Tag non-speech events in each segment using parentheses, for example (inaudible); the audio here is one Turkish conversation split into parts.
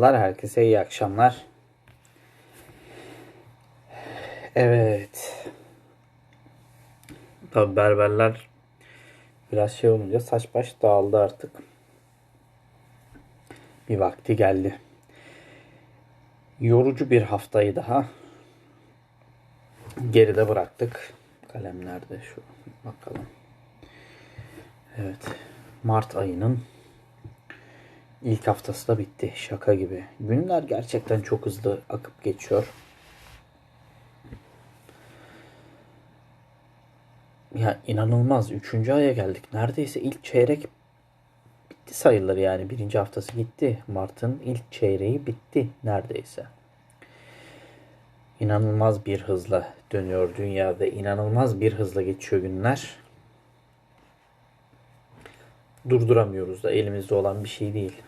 Merhabalar herkese iyi akşamlar. Evet. Tabi berberler biraz şey olunca saç baş dağıldı artık. Bir vakti geldi. Yorucu bir haftayı daha geride bıraktık. Kalemlerde şu bakalım. Evet. Mart ayının İlk haftası da bitti. Şaka gibi. Günler gerçekten çok hızlı akıp geçiyor. Ya inanılmaz. Üçüncü aya geldik. Neredeyse ilk çeyrek bitti sayılır yani. Birinci haftası gitti. Mart'ın ilk çeyreği bitti neredeyse. İnanılmaz bir hızla dönüyor dünya ve inanılmaz bir hızla geçiyor günler. Durduramıyoruz da elimizde olan bir şey değil.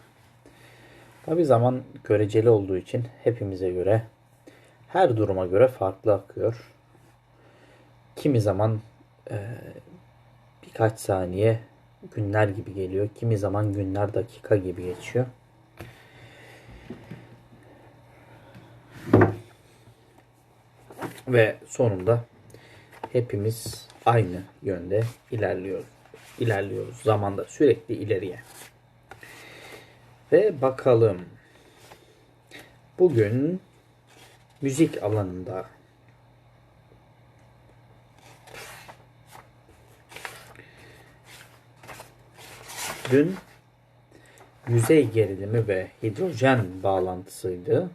Tabi zaman göreceli olduğu için hepimize göre her duruma göre farklı akıyor. Kimi zaman e, birkaç saniye günler gibi geliyor. Kimi zaman günler dakika gibi geçiyor. Ve sonunda hepimiz aynı yönde ilerliyoruz. İlerliyoruz zamanda sürekli ileriye. Ve bakalım. Bugün müzik alanında dün yüzey gerilimi ve hidrojen bağlantısıydı.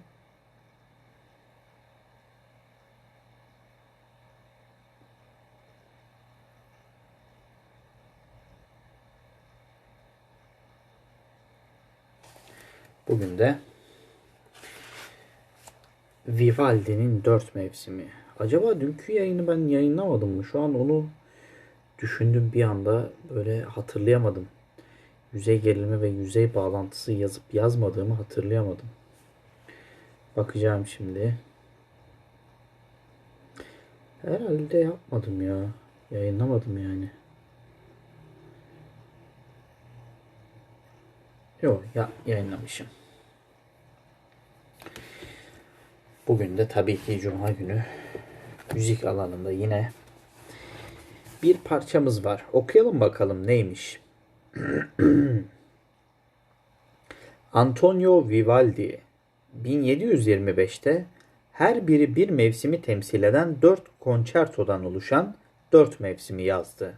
Bugün de Vivaldi'nin dört mevsimi. Acaba dünkü yayını ben yayınlamadım mı? Şu an onu düşündüm bir anda böyle hatırlayamadım. Yüzey gerilimi ve yüzey bağlantısı yazıp yazmadığımı hatırlayamadım. Bakacağım şimdi. Herhalde yapmadım ya. Yayınlamadım yani. Yok ya yayınlamışım. Bugün de tabii ki Cuma günü müzik alanında yine bir parçamız var. Okuyalım bakalım neymiş. (clears throat) Antonio Vivaldi 1725'te her biri bir mevsimi temsil eden dört konçertodan oluşan dört mevsimi yazdı.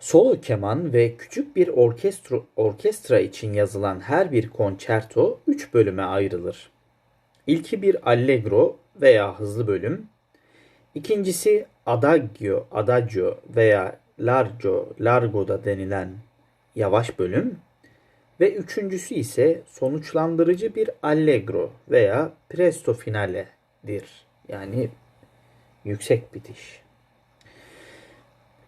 Solo keman ve küçük bir orkestra, orkestra için yazılan her bir konçerto üç bölüme ayrılır. İlki bir allegro veya hızlı bölüm. İkincisi adagio, adagio veya largo, largo da denilen yavaş bölüm. Ve üçüncüsü ise sonuçlandırıcı bir allegro veya presto finale'dir. Yani yüksek bitiş.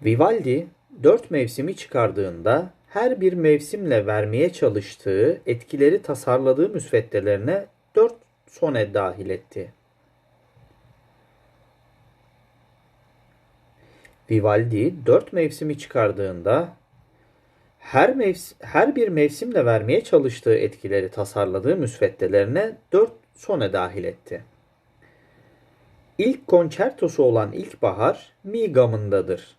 Vivaldi dört mevsimi çıkardığında her bir mevsimle vermeye çalıştığı etkileri tasarladığı müsveddelerine sone dahil etti. Vivaldi dört mevsimi çıkardığında her, mevs her bir mevsimle vermeye çalıştığı etkileri tasarladığı müsveddelerine dört sone dahil etti. İlk konçertosu olan İlkbahar Mi gamındadır.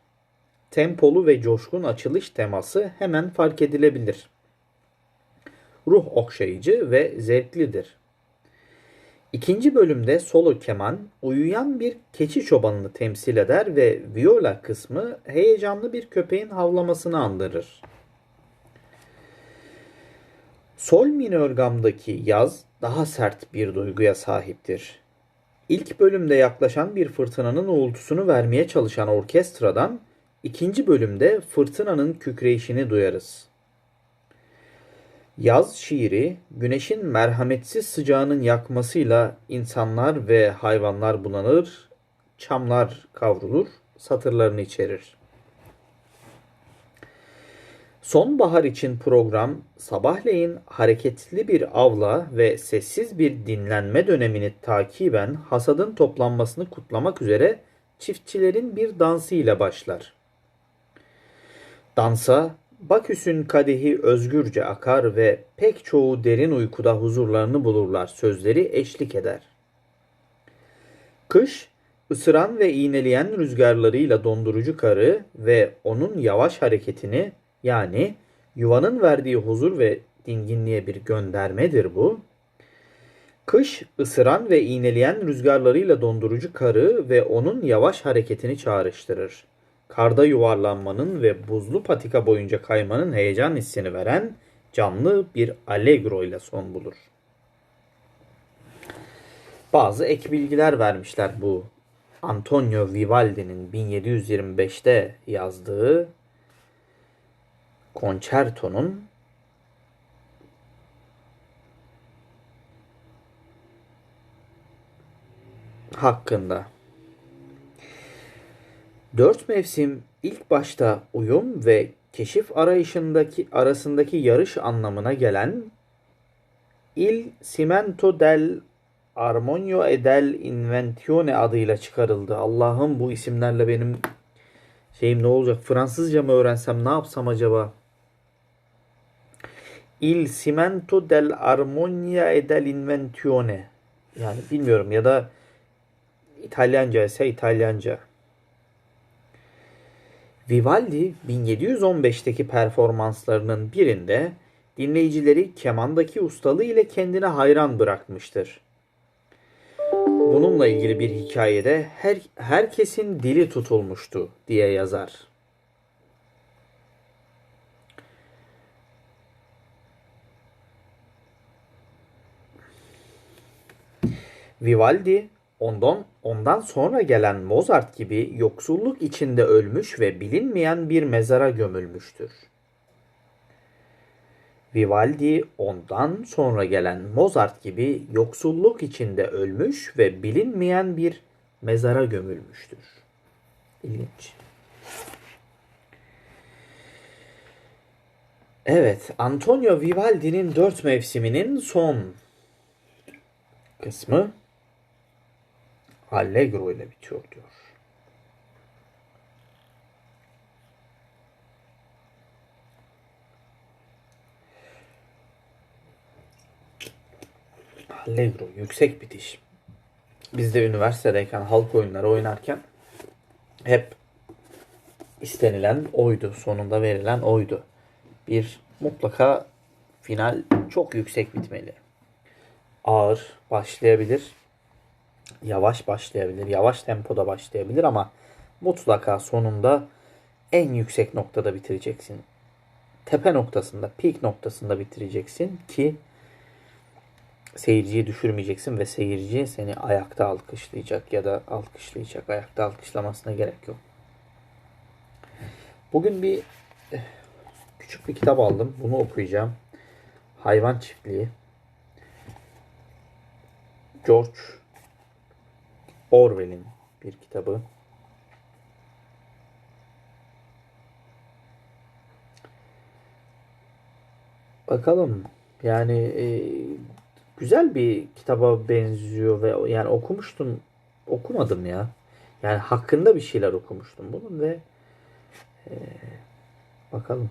Tempolu ve coşkun açılış teması hemen fark edilebilir. Ruh okşayıcı ve zevklidir. İkinci bölümde solo keman uyuyan bir keçi çobanını temsil eder ve viola kısmı heyecanlı bir köpeğin havlamasını andırır. Sol minör gamdaki yaz daha sert bir duyguya sahiptir. İlk bölümde yaklaşan bir fırtınanın uğultusunu vermeye çalışan orkestradan ikinci bölümde fırtınanın kükreyişini duyarız. Yaz şiiri güneşin merhametsiz sıcağının yakmasıyla insanlar ve hayvanlar bulanır, çamlar kavrulur, satırlarını içerir. Sonbahar için program sabahleyin hareketli bir avla ve sessiz bir dinlenme dönemini takiben hasadın toplanmasını kutlamak üzere çiftçilerin bir dansı ile başlar. Dansa Baküs'ün kadehi özgürce akar ve pek çoğu derin uykuda huzurlarını bulurlar sözleri eşlik eder. Kış, ısıran ve iğneleyen rüzgarlarıyla dondurucu karı ve onun yavaş hareketini yani yuvanın verdiği huzur ve dinginliğe bir göndermedir bu. Kış, ısıran ve iğneleyen rüzgarlarıyla dondurucu karı ve onun yavaş hareketini çağrıştırır. Karda yuvarlanmanın ve buzlu patika boyunca kaymanın heyecan hissini veren canlı bir allegro ile son bulur. Bazı ek bilgiler vermişler bu Antonio Vivaldi'nin 1725'te yazdığı konçertonun hakkında. Dört mevsim ilk başta uyum ve keşif arayışındaki arasındaki yarış anlamına gelen Il Cimento del Armonio e del Inventione adıyla çıkarıldı. Allah'ım bu isimlerle benim şeyim ne olacak? Fransızca mı öğrensem ne yapsam acaba? Il Cimento del Armonia e del Inventione. Yani bilmiyorum ya da İtalyanca ise İtalyanca. Vivaldi 1715'teki performanslarının birinde dinleyicileri kemandaki ustalığı ile kendine hayran bırakmıştır. Bununla ilgili bir hikayede her, herkesin dili tutulmuştu diye yazar. Vivaldi ondan ondan sonra gelen Mozart gibi yoksulluk içinde ölmüş ve bilinmeyen bir mezara gömülmüştür. Vivaldi ondan sonra gelen Mozart gibi yoksulluk içinde ölmüş ve bilinmeyen bir mezara gömülmüştür. İlginç. Evet, Antonio Vivaldi'nin dört mevsiminin son kısmı Allegro ile bitiyor diyor. Allegro yüksek bitiş. Biz de üniversitedeyken halk oyunları oynarken hep istenilen oydu. Sonunda verilen oydu. Bir mutlaka final çok yüksek bitmeli. Ağır başlayabilir. Yavaş başlayabilir. Yavaş tempoda başlayabilir ama mutlaka sonunda en yüksek noktada bitireceksin. Tepe noktasında, peak noktasında bitireceksin ki seyirciyi düşürmeyeceksin ve seyirci seni ayakta alkışlayacak ya da alkışlayacak. Ayakta alkışlamasına gerek yok. Bugün bir eh, küçük bir kitap aldım. Bunu okuyacağım. Hayvan Çiftliği. George Orwell'in bir kitabı. Bakalım. Yani e, güzel bir kitaba benziyor ve yani okumuştum okumadım ya. Yani hakkında bir şeyler okumuştum bunun ve e, bakalım.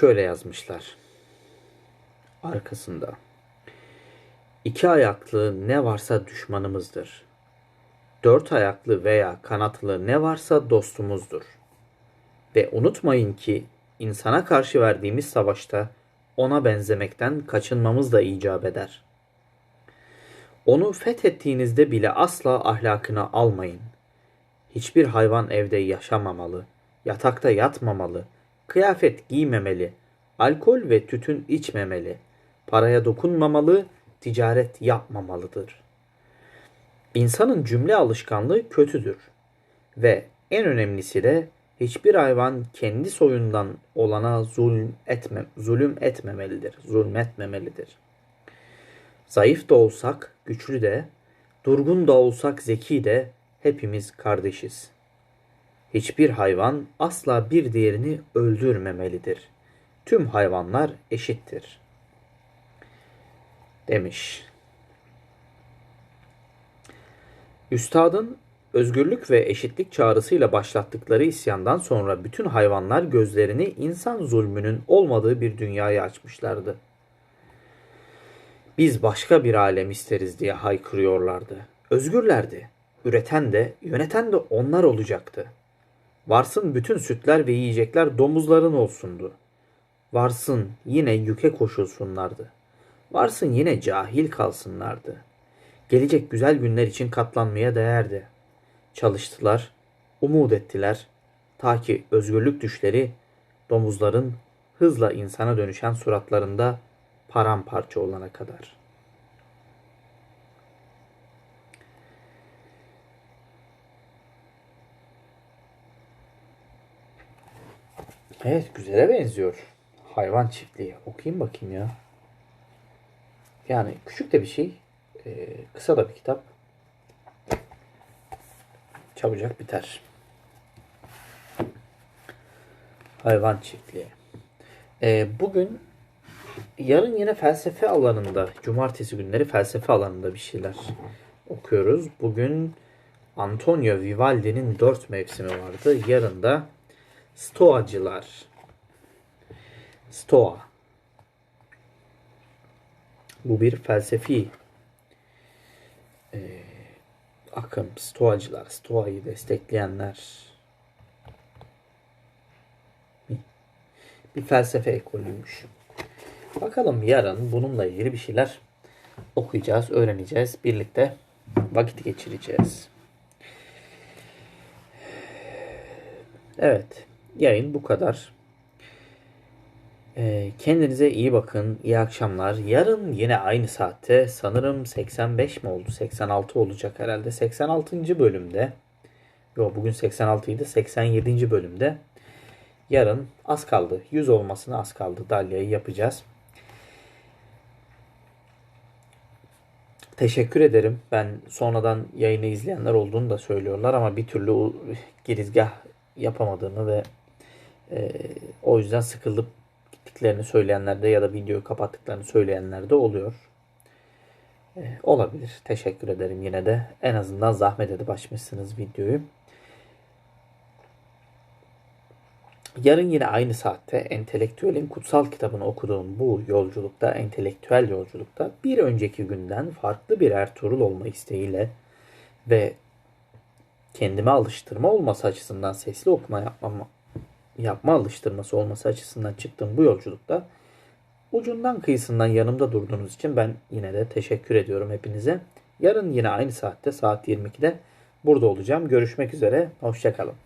Şöyle yazmışlar. Arkasında. İki ayaklı ne varsa düşmanımızdır. Dört ayaklı veya kanatlı ne varsa dostumuzdur. Ve unutmayın ki insana karşı verdiğimiz savaşta ona benzemekten kaçınmamız da icap eder. Onu fethettiğinizde bile asla ahlakına almayın. Hiçbir hayvan evde yaşamamalı, yatakta yatmamalı, kıyafet giymemeli, alkol ve tütün içmemeli, paraya dokunmamalı, ticaret yapmamalıdır.'' İnsanın cümle alışkanlığı kötüdür ve en önemlisi de hiçbir hayvan kendi soyundan olana zulüm, etme, zulüm etmemelidir, zulmetmemelidir. Zayıf da olsak, güçlü de, durgun da olsak zeki de hepimiz kardeşiz. Hiçbir hayvan asla bir diğerini öldürmemelidir. Tüm hayvanlar eşittir. demiş. Üstadın özgürlük ve eşitlik çağrısıyla başlattıkları isyandan sonra bütün hayvanlar gözlerini insan zulmünün olmadığı bir dünyaya açmışlardı. Biz başka bir alem isteriz diye haykırıyorlardı. Özgürlerdi. Üreten de, yöneten de onlar olacaktı. Varsın bütün sütler ve yiyecekler domuzların olsundu. Varsın yine yüke koşulsunlardı. Varsın yine cahil kalsınlardı. Gelecek güzel günler için katlanmaya değerdi. Çalıştılar, umut ettiler. Ta ki özgürlük düşleri domuzların hızla insana dönüşen suratlarında paramparça olana kadar. Evet güzele benziyor. Hayvan çiftliği. Okuyayım bakayım ya. Yani küçük de bir şey. Ee, kısa da bir kitap. Çabucak biter. Hayvan çiftliği. Ee, bugün yarın yine felsefe alanında, cumartesi günleri felsefe alanında bir şeyler okuyoruz. Bugün Antonio Vivaldi'nin dört mevsimi vardı. Yarın da Stoacılar. Stoa. Bu bir felsefi e, akım. Stoacılar, Stoa'yı destekleyenler. Bir felsefe ekolüymüş. Bakalım yarın bununla ilgili bir şeyler okuyacağız, öğreneceğiz. Birlikte vakit geçireceğiz. Evet. Yayın bu kadar. Ee, kendinize iyi bakın. İyi akşamlar. Yarın yine aynı saatte sanırım 85 mi oldu? 86 olacak herhalde. 86. bölümde. Yok bugün 86 idi. 87. bölümde. Yarın az kaldı. 100 olmasına az kaldı. Dalya'yı yapacağız. Teşekkür ederim. Ben sonradan yayını izleyenler olduğunu da söylüyorlar ama bir türlü girizgah yapamadığını ve e, o yüzden sıkılıp gittiklerini söyleyenler de ya da videoyu kapattıklarını söyleyenler de oluyor. E, olabilir. Teşekkür ederim yine de. En azından zahmet edip açmışsınız videoyu. Yarın yine aynı saatte entelektüelin kutsal kitabını okuduğum bu yolculukta, entelektüel yolculukta bir önceki günden farklı bir Ertuğrul olma isteğiyle ve kendime alıştırma olması açısından sesli okuma yapmama, yapma alıştırması olması açısından çıktığım bu yolculukta ucundan kıyısından yanımda durduğunuz için ben yine de teşekkür ediyorum hepinize. Yarın yine aynı saatte saat 22'de burada olacağım. Görüşmek üzere. Hoşçakalın.